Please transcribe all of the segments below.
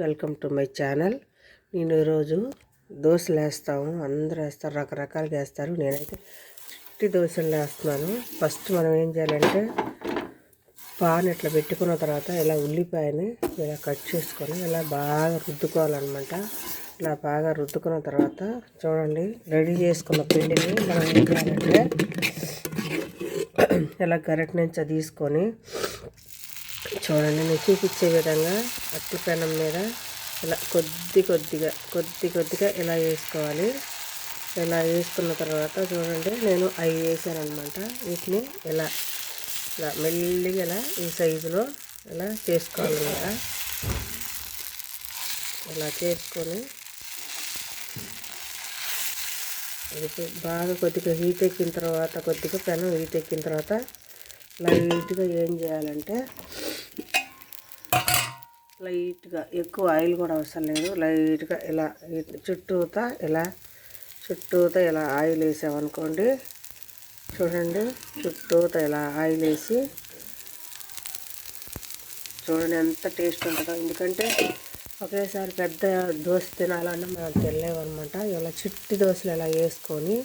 Welcome to my channel. నేను ఈరోజు దోశలు వేస్తాము. అందరూ వేస్తారు రకరకాలుగా వేస్తారు. నేనైతే చిట్టి దోశలు వేస్తున్నాను. ఫస్ట్ మనం ఏం చేయాలంటే పాన్ ఇట్లా పెట్టుకున్న తర్వాత ఇలా ఉల్లిపాయని ఇలా కట్ చేసుకొని ఇలా బాగా రుద్దుకోవాలన్నమాట. ఇలా బాగా రుద్దుకున్న తర్వాత చూడండి రెడీ చేసుకున్న పిండిని మనం ఏం చేయాలంటే ఇలా గరెట్ నుంచి తీసుకొని చూడండి నేను చూపించే విధంగా అట్టి పెనం మీద ఇలా కొద్ది కొద్దిగా కొద్ది కొద్దిగా ఇలా వేసుకోవాలి. ఇలా వేసుకున్న తర్వాత చూడండి నేను అవి వేసాను అనమాట వీటిని ఇలా ఇలా మెల్లిగా ఇలా ఈ సైజులో ఇలా చేసుకోవాలన్నమాట. ఇలా చేసుకొని ఇది బాగా కొద్దిగా హీట్ ఎక్కిన తర్వాత కొద్దిగా పెనం హీట్ ఎక్కిన తర్వాత లైట్గా ఏం చేయాలంటే లైట్గా ఎక్కువ ఆయిల్ కూడా అవసరం లేదు. లైట్గా ఇలా చుట్టూతా ఇలా చుట్టూతా ఇలా ఆయిల్ వేసామనుకోండి చూడండి చుట్టూతా ఇలా ఆయిల్ వేసి చూడండి ఎంత టేస్ట్ ఉంటుందో. ఎందుకంటే ఒకేసారి పెద్ద దోశ తినాలన్నా మనం తినలేమన్నమాట ఇలా చిట్టి దోశలు ఇలా వేసుకొని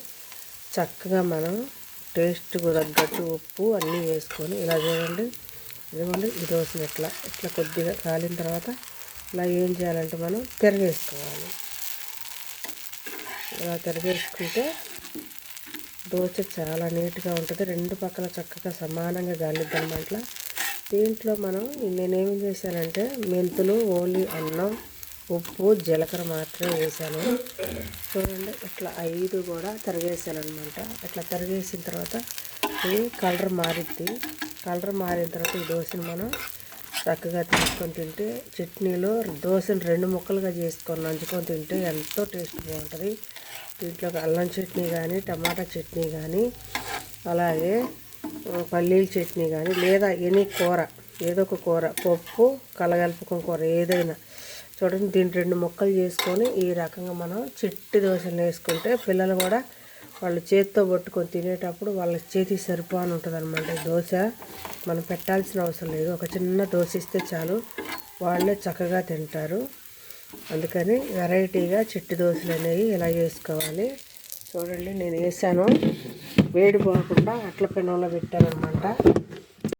చక్కగా మనం టేస్ట్కు తగ్గట్టు ఉప్పు అన్నీ వేసుకొని ఇలా చూడండి ఇదిగోండి ఈ దోశలు ఇట్లా ఇట్లా కొద్దిగా కాలిన తర్వాత ఇలా ఏం చేయాలంటే మనం తిరగేసుకోవాలి ఇలా తిరగేసుకుంటే దోశ చాలా నీట్గా ఉంటుంది. రెండు పక్కల చక్కగా సమానంగా గాలిద్ది అనమాట దీంట్లో మనం నేనేం చేశానంటే మెంతులు ఓన్లీ అన్నం ఉప్పు జీలకర్ర మాత్రమే వేసాను చూడండి ఇట్లా ఐదు కూడా తరిగేసాను అనమాట ఇట్లా తరిగేసిన తర్వాత ఇది కలర్ మారిద్ది. కలర్ మారిన తర్వాత ఈ దోశను మనం చక్కగా తీసుకొని తింటే చట్నీలో దోశను రెండు ముక్కలుగా చేసుకొని నంచుకొని తింటే ఎంతో టేస్ట్ బాగుంటుంది. దీంట్లో అల్లం చట్నీ కానీ టమాటా చట్నీ కానీ అలాగే పల్లీల చట్నీ కానీ లేదా ఎనీ కూర ఏదో ఒక కూర పప్పు కలగలుపుకొని కూర ఏదైనా. చూడండి దీన్ని రెండు ముక్కలు చేసుకొని ఈ రకంగా మనం చిట్టి దోశలు వేసుకుంటే పిల్లలు కూడా వాళ్ళు చేతితో పట్టుకొని తినేటప్పుడు వాళ్ళ చేతి సరిపోని ఉంటుంది అనమాట దోశ మనం పెట్టాల్సిన అవసరం లేదు. ఒక చిన్న దోశ ఇస్తే చాలు. వాళ్ళే చక్కగా తింటారు. అందుకని వెరైటీగా చిట్టి దోశలు అనేవి ఇలా వేసుకోవాలి చూడండి. నేను వేసాను వేడి పోకుండా అట్ల పెనంలో పెట్టాను అనమాట